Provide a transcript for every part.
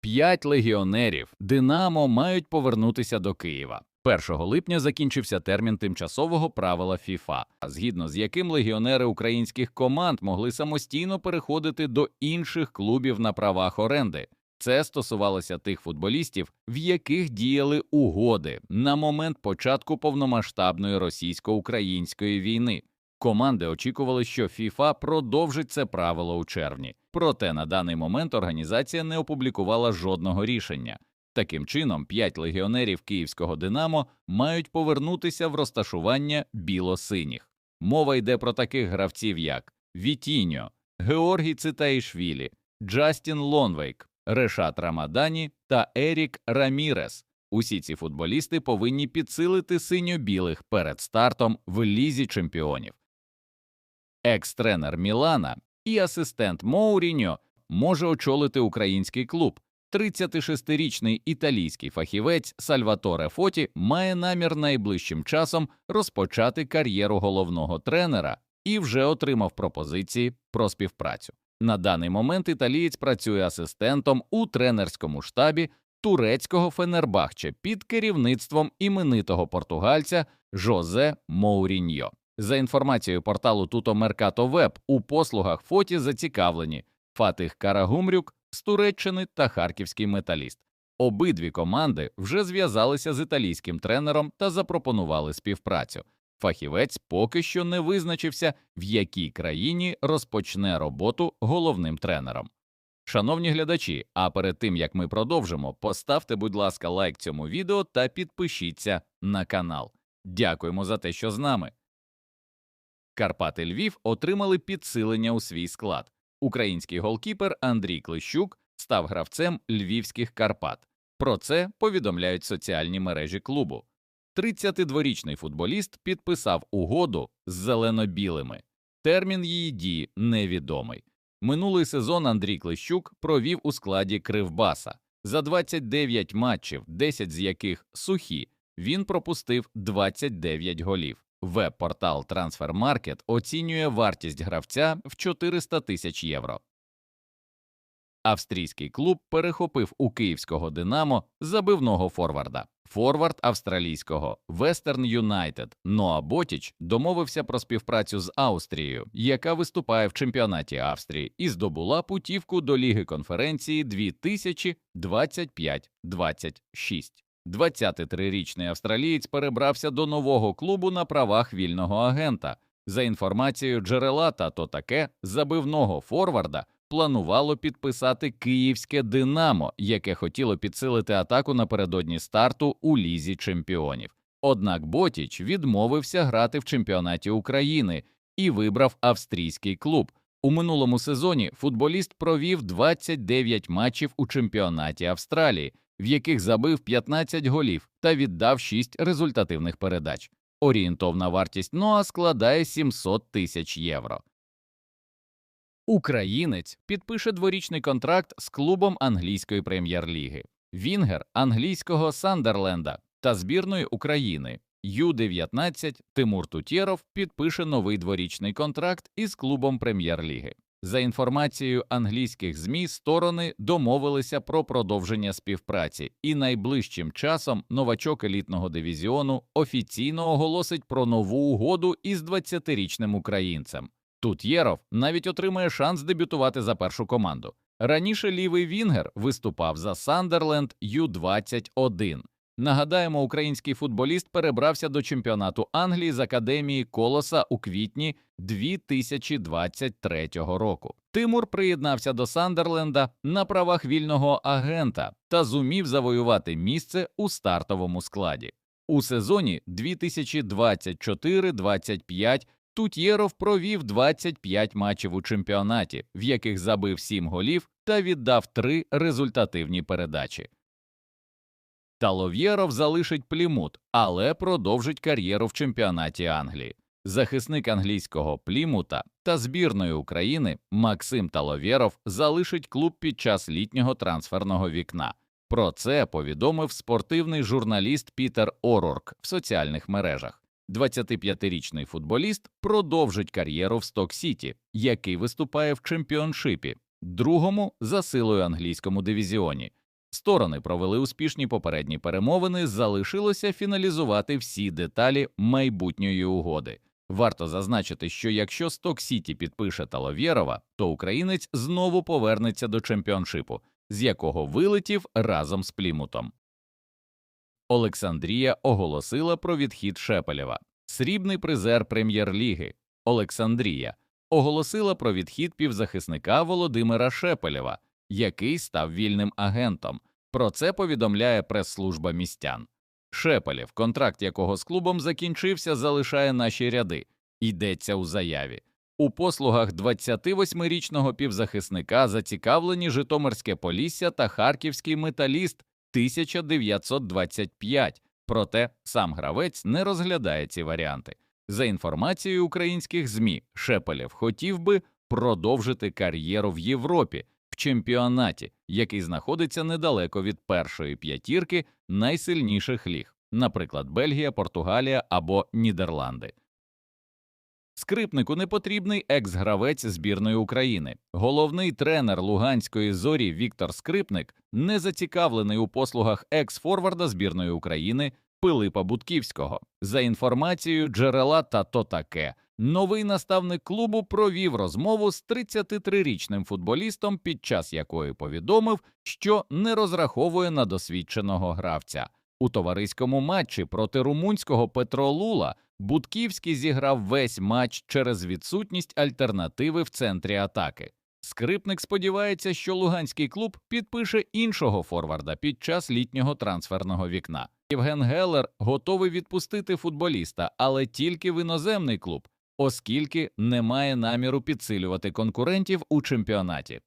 П'ять легіонерів Динамо мають повернутися до Києва. 1 липня закінчився термін тимчасового правила ФІФА, згідно з яким легіонери українських команд могли самостійно переходити до інших клубів на правах оренди. Це стосувалося тих футболістів, в яких діяли угоди на момент початку повномасштабної російсько-української війни. Команди очікували, що ФІФА продовжить це правило у червні. Проте на даний момент організація не опублікувала жодного рішення. Таким чином, п'ять легіонерів київського Динамо мають повернутися в розташування біло-синіх. Мова йде про таких гравців, як Вітіньо, Георгій Цитаїшвілі, Джастін Лонвейк, Решат Рамадані та Ерік Рамірес. Усі ці футболісти повинні підсилити синьо-білих перед стартом в лізі чемпіонів. Екс-тренер Мілана і асистент Моуріньо може очолити український клуб. 36-річний італійський фахівець Сальваторе Фоті має намір найближчим часом розпочати кар'єру головного тренера і вже отримав пропозиції про співпрацю. На даний момент італієць працює асистентом у тренерському штабі турецького Фенербахче під керівництвом іменитого португальця Жозе Моуріньо. За інформацією порталу Туто Меркато Веб, у послугах Фоті зацікавлені Фатих Карагумрюк з Туреччини та харківський металіст. Обидві команди вже зв'язалися з італійським тренером та запропонували співпрацю. Фахівець поки що не визначився, в якій країні розпочне роботу головним тренером. Шановні глядачі, а перед тим як ми продовжимо, поставте, будь ласка, лайк цьому відео та підпишіться на канал. Дякуємо за те, що з нами. Карпати Львів отримали підсилення у свій склад. Український голкіпер Андрій Клищук став гравцем львівських Карпат. Про це повідомляють соціальні мережі клубу. 32-річний футболіст підписав угоду з зелено-білими. Термін її дії невідомий. Минулий сезон Андрій Клищук провів у складі Кривбаса. За 29 матчів, 10 з яких сухі, він пропустив 29 голів. Веб-портал Transfermarkt оцінює вартість гравця в 400 тисяч євро. Австрійський клуб перехопив у київського Динамо забивного форварда. Форвард австралійського Western Юнайтед Ноа Ботіч домовився про співпрацю з Австрією, яка виступає в чемпіонаті Австрії, і здобула путівку до Ліги конференції 2025-26. 23-річний австралієць перебрався до нового клубу на правах вільного агента. За інформацією джерела та то таке забивного форварда планувало підписати київське Динамо, яке хотіло підсилити атаку напередодні старту у лізі чемпіонів. Однак Ботіч відмовився грати в чемпіонаті України і вибрав австрійський клуб. У минулому сезоні футболіст провів 29 матчів у чемпіонаті Австралії, в яких забив 15 голів та віддав 6 результативних передач. Орієнтовна вартість Ноа складає 700 тисяч євро. Українець підпише дворічний контракт з клубом англійської прем'єр-ліги, Вінгер англійського Сандерленда та збірної України. Ю-19 Тимур Тутєров підпише новий дворічний контракт із клубом прем'єр-ліги. За інформацією англійських ЗМІ, сторони домовилися про продовження співпраці, і найближчим часом новачок елітного дивізіону офіційно оголосить про нову угоду із 20-річним українцем. Тут Єров навіть отримає шанс дебютувати за першу команду. Раніше лівий Вінгер виступав за Сандерленд Ю-21. Нагадаємо, український футболіст перебрався до чемпіонату Англії з академії Колоса у квітні 2023 року. Тимур приєднався до Сандерленда на правах вільного агента та зумів завоювати місце у стартовому складі. У сезоні 2024-25 Тутєров провів 25 матчів у чемпіонаті, в яких забив 7 голів та віддав 3 результативні передачі. Талов'єров залишить Плімут, але продовжить кар'єру в чемпіонаті Англії. Захисник англійського Плімута та збірної України Максим Таловєров залишить клуб під час літнього трансферного вікна. Про це повідомив спортивний журналіст Пітер Орорк в соціальних мережах. 25-річний футболіст продовжить кар'єру в Сток-Сіті, який виступає в чемпіоншипі, другому за силою англійському дивізіоні. Сторони провели успішні попередні перемовини, залишилося фіналізувати всі деталі майбутньої угоди. Варто зазначити, що якщо Сток Сіті підпише Таловєрова, то українець знову повернеться до чемпіоншипу, з якого вилетів разом з Плімутом. Олександрія оголосила про відхід Шепелєва. Срібний призер прем'єр-ліги Олександрія оголосила про відхід півзахисника Володимира Шепелєва, який став вільним агентом. Про це повідомляє прес-служба містян. Шепелєв, контракт якого з клубом закінчився, залишає наші ряди. Йдеться у заяві. У послугах 28-річного півзахисника зацікавлені Житомирське Полісся та Харківський металіст 1925. Проте сам гравець не розглядає ці варіанти. За інформацією українських ЗМІ, Шепелєв хотів би продовжити кар'єру в Європі чемпіонаті, який знаходиться недалеко від першої п'ятірки найсильніших ліг, наприклад, Бельгія, Португалія або Нідерланди. Скрипнику не потрібний екс-гравець збірної України. Головний тренер Луганської зорі Віктор Скрипник не зацікавлений у послугах екс-форварда збірної України Пилипа Будківського. За інформацією джерела та то таке, новий наставник клубу провів розмову з 33-річним футболістом, під час якої повідомив, що не розраховує на досвідченого гравця. У товариському матчі проти румунського Петро Лула Будківський зіграв весь матч через відсутність альтернативи в центрі атаки. Скрипник сподівається, що луганський клуб підпише іншого форварда під час літнього трансферного вікна. Євген Геллер готовий відпустити футболіста, але тільки в іноземний клуб, оскільки не має наміру підсилювати конкурентів у чемпіонаті.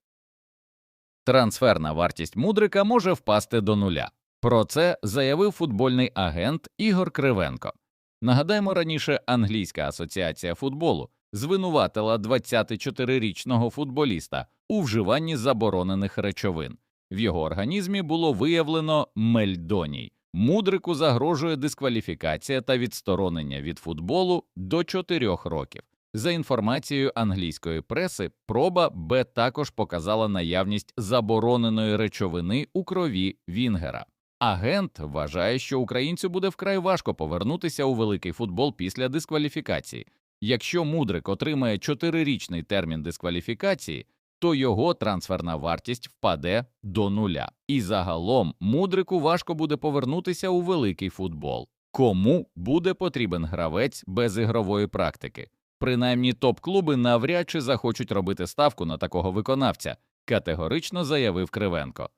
Трансферна вартість мудрика може впасти до нуля. Про це заявив футбольний агент Ігор Кривенко. Нагадаємо, раніше англійська асоціація футболу звинуватила 24-річного футболіста у вживанні заборонених речовин. В його організмі було виявлено мельдоній. Мудрику загрожує дискваліфікація та відсторонення від футболу до 4 років. За інформацією англійської преси, проба Б також показала наявність забороненої речовини у крові Вінгера. Агент вважає, що українцю буде вкрай важко повернутися у великий футбол після дискваліфікації. Якщо Мудрик отримає чотирирічний термін дискваліфікації, то його трансферна вартість впаде до нуля. І загалом Мудрику важко буде повернутися у великий футбол. Кому буде потрібен гравець без ігрової практики? Принаймні топ-клуби навряд чи захочуть робити ставку на такого виконавця, категорично заявив Кривенко.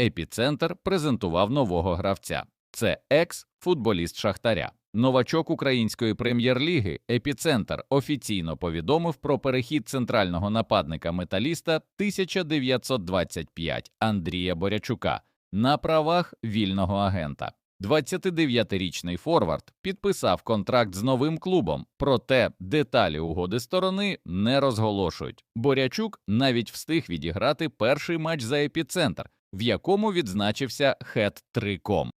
Епіцентр презентував нового гравця. Це екс-футболіст Шахтаря. Новачок української прем'єр-ліги Епіцентр офіційно повідомив про перехід центрального нападника металіста 1925 Андрія Борячука на правах вільного агента. 29-річний форвард підписав контракт з новим клубом, проте деталі угоди сторони не розголошують. Борячук навіть встиг відіграти перший матч за епіцентр, в якому відзначився хет-триком.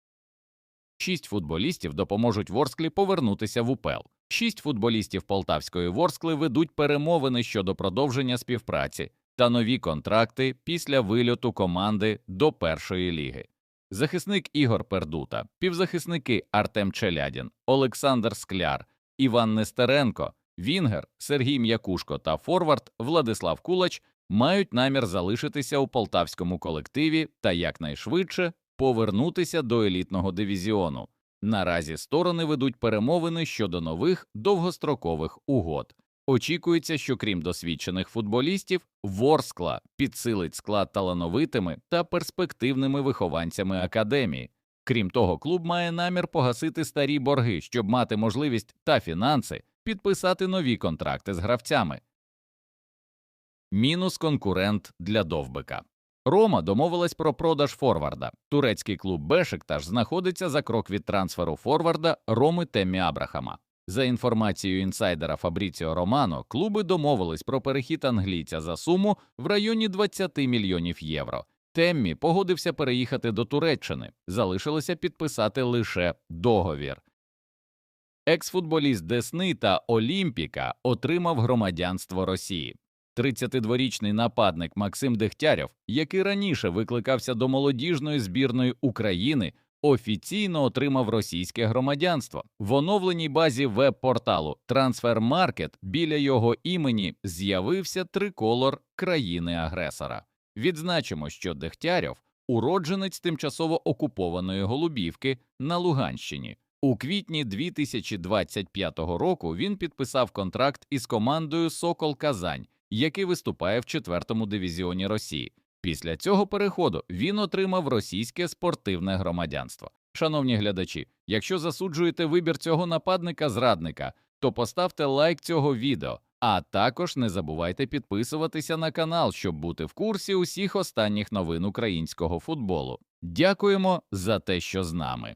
Шість футболістів допоможуть Ворсклі повернутися в УПЛ. Шість футболістів Полтавської Ворскли ведуть перемовини щодо продовження співпраці та нові контракти після вильоту команди до першої ліги. Захисник Ігор Пердута, півзахисники Артем Челядін, Олександр Скляр, Іван Нестеренко, Вінгер, Сергій М'якушко та Форвард Владислав Кулач мають намір залишитися у полтавському колективі та якнайшвидше повернутися до елітного дивізіону. Наразі сторони ведуть перемовини щодо нових довгострокових угод. Очікується, що крім досвідчених футболістів, Ворскла підсилить склад талановитими та перспективними вихованцями академії. Крім того, клуб має намір погасити старі борги, щоб мати можливість та фінанси підписати нові контракти з гравцями. Мінус конкурент для Довбика. Рома домовилась про продаж форварда. Турецький клуб Бешикташ знаходиться за крок від трансферу форварда Роми Темі Абрахама. За інформацією інсайдера Фабріціо Романо, клуби домовились про перехід англійця за суму в районі 20 мільйонів євро. Теммі погодився переїхати до Туреччини, залишилося підписати лише договір. Екс-футболіст Десни та Олімпіка отримав громадянство Росії. 32-річний нападник Максим Дегтярєв, який раніше викликався до молодіжної збірної України, офіційно отримав російське громадянство. В оновленій базі веб-порталу Transfermarket біля його імені з'явився триколор країни-агресора. Відзначимо, що Дегтярєв – уродженець тимчасово окупованої Голубівки на Луганщині. У квітні 2025 року він підписав контракт із командою Сокол Казань, який виступає в четвертому дивізіоні Росії. Після цього переходу він отримав російське спортивне громадянство. Шановні глядачі, якщо засуджуєте вибір цього нападника-зрадника, то поставте лайк цього відео, а також не забувайте підписуватися на канал, щоб бути в курсі усіх останніх новин українського футболу. Дякуємо за те, що з нами.